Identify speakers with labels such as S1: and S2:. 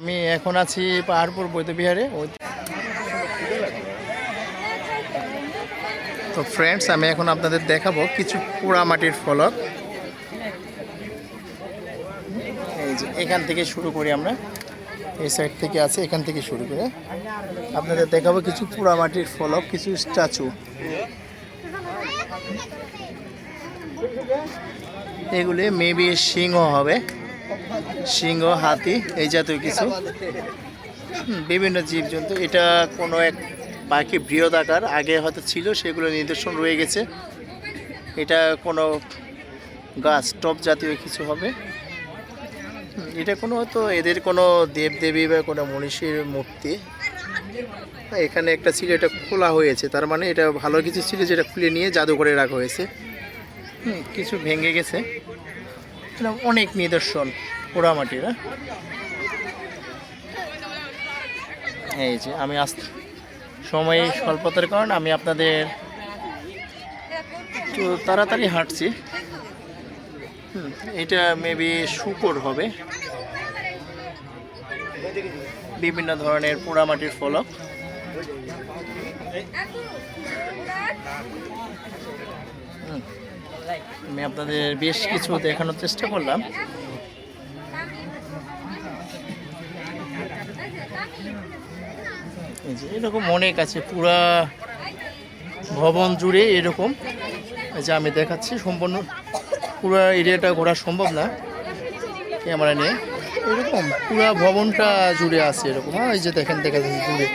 S1: আমি এখন আছি পাহাড়পুর বৈদ্যবিহারে তো ফ্রেন্ডস আমি এখন আপনাদের দেখাবো কিছু পোড়ামাটির ফলক। এই যে এখান থেকে শুরু করি আমরা। এই সাইড থেকে আছে, এখান থেকে শুরু করে। আপনাদের দেখাবো কিছু পোড়ামাটির ফলক, কিছু স্ট্যাচু। এগুলি মেবি সিংহ হবে। সিংহ, হাতি, এই জাতীয় কিছু। বিভিন্ন জীবজন্তু। এটা কোনো এক পাখি বৃহৎ আকার। আগে হয়তো ছিল, সেগুলো নিদর্শন রয়ে গেছে। এটা কোনো গাছ, টপ জাতীয় কিছু হবে। এটা কোনো হয়তো এদের কোনো দেবদেবী বা কোনো মনীষীর মূর্তি। এখানে একটা ছিল, এটা খোলা হয়েছে। তার মানে এটা ভালো কিছু ছিল, যেটা খুলে নিয়ে জাদু করে রাখা হয়েছে। কিছু ভেঙে গেছে। অনেক নিদর্শন পোড়ামাটির হ্যাঁ? এই যে আমি আস সময় স্বল্পতার কারণে আমি আপনাদের একটু তাড়াতাড়ি হাঁটছি। হুম, এটা মেবি শুকর হবে। বিভিন্ন ধরনের পোড়ামাটির ফলক। হুম, আমি আপনাদের বেশ কিছু দেখানোর চেষ্টা করলাম। এরকম অনেক আছে, পুরা ভবন জুড়ে এরকম। যে আমি দেখাচ্ছি, সম্পূর্ণ পুরো এরিয়াটা ঘোরা সম্ভব না, ক্যামেরা নিয়ে। এরকম পুরা ভবনটা জুড়ে আছে এরকম। হ্যাঁ এই যে দেখেন দেখা যাচ্ছে জুড়ে।